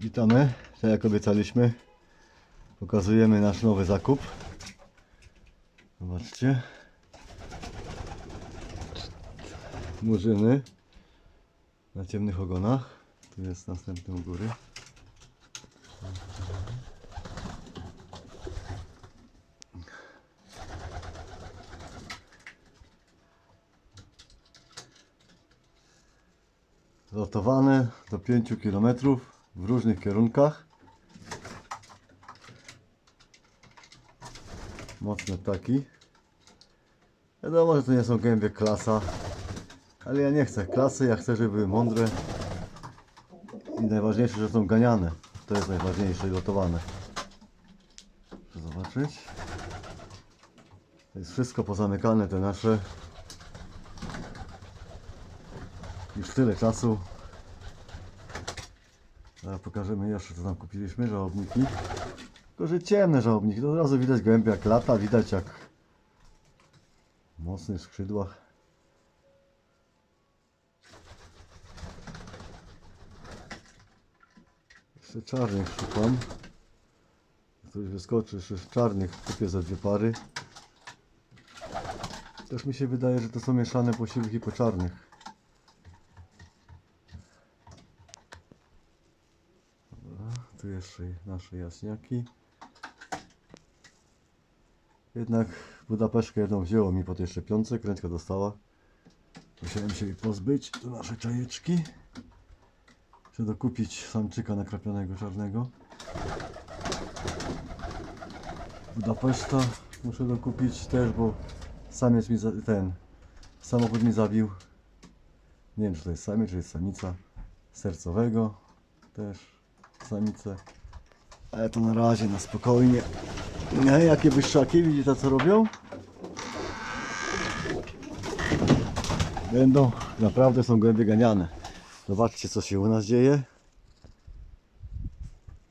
Witamy, tak jak obiecaliśmy. Pokazujemy nasz nowy zakup. Zobaczcie. Murzyny na ciemnych ogonach. Tu jest następny u góry. Lotowane do 5 km w różnych kierunkach. Mocne ptaki. Wiadomo, że to nie są gębie klasa, ale ja nie chcę klasy, ja chcę, żeby były mądre i najważniejsze, że są ganiane. To jest najważniejsze i lotowane. Proszę zobaczyć. To jest wszystko pozamykane, te nasze. Już tyle czasu. Zaraz pokażemy jeszcze co tam kupiliśmy, żałobniki. Tylko, że ciemne żałobniki, to od razu widać gołębia jak lata, widać jak w mocnych skrzydłach. Jeszcze czarnych szukam. Ktoś wyskoczy, jeszcze czarnych kupię za dwie pary. Też mi się wydaje, że to są mieszane po siwych i po czarnych. Jeszcze nasze jaśniaki. Jednak Budapeszkę jedną wzięło mi po tej szczepionce, kręćka dostała. Musiałem się jej pozbyć. Tu nasze czajeczki. Chcę dokupić samczyka nakrapionego czarnego. Budapeszta muszę dokupić też, bo samiec mi za, ten samochód mi zabił. Nie wiem czy to jest samiec, czy jest samica. Sercowego też samicę. Ale to na razie na spokojnie. Nie, jakie wyszczaki, widzicie co robią? Będą, naprawdę są gołębie ganiane. Zobaczcie co się u nas dzieje.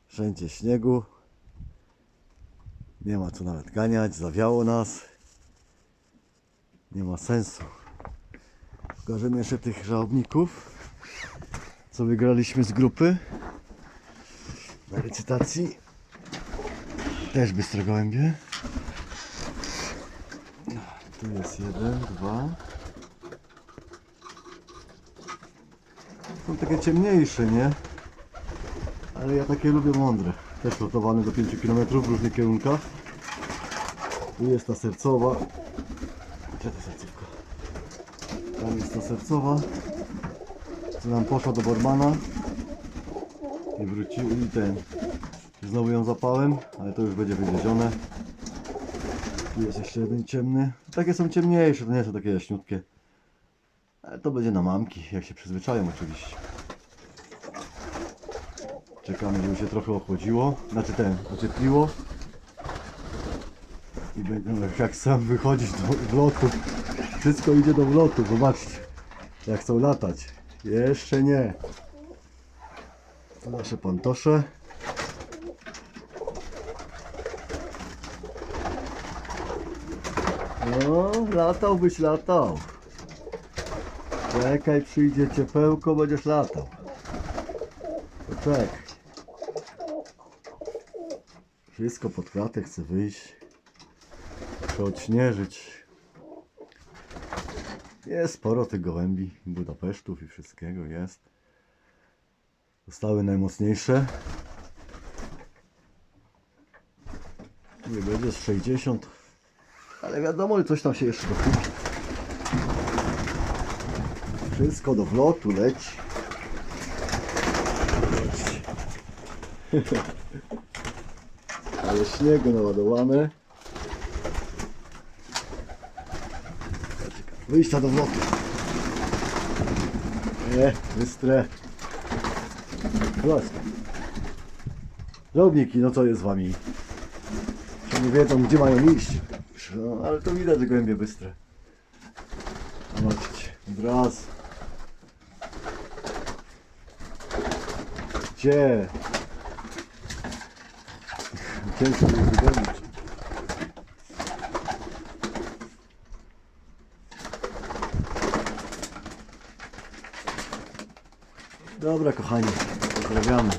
Wszędzie śniegu. Nie ma co nawet ganiać, zawiało nas. Nie ma sensu. Pokażemy jeszcze tych żałobników, co wygraliśmy z grupy na licytacji. Też bystre gołębie. Tu jest jeden, dwa. Są takie ciemniejsze, nie? Ale ja takie lubię mądre. Też lotowane do 5 km w różnych kierunkach. Tu jest ta sercowa. Gdzie ta sercówka? Tam jest ta sercowa. Co nam poszła do Bormana. I wrócił i ten. Znowu ją zapałem, ale to już będzie wywiezione. Tu jest jeszcze jeden ciemny. Takie są ciemniejsze, to nie są takie jaśniutkie. Ale to będzie na mamki, jak się przyzwyczają oczywiście. Czekamy, żeby się trochę ochłodziło. Znaczy ten, ociepliło. I będę, jak sam wychodzić do wlotu. Wszystko idzie do wlotu, zobaczcie. Jak chcą latać. Jeszcze nie. To nasze pantosze. No, latałbyś latał. Czekaj, przyjdzie ciepełko, będziesz latał. Poczekaj. Wszystko pod klatę chce wyjść. Chce odśnieżyć. Jest sporo tych gołębi, Budapesztów i wszystkiego jest. Zostały najmocniejsze. Nie będzie z 60. Ale wiadomo, coś tam się jeszcze dokupi. Wszystko do wlotu leci. Zobaczcie. Ale śniegu naładowane. Wyjścia do wlotu. Nie, bystre. Klaska. Żołniki, no co jest z wami? Że nie wiedzą gdzie mają iść. No, ale to widać, że gołębie bystre. Zobaczcie, od razu. Gdzie? Ciężko jest. Dobra kochani, pozdrawiamy.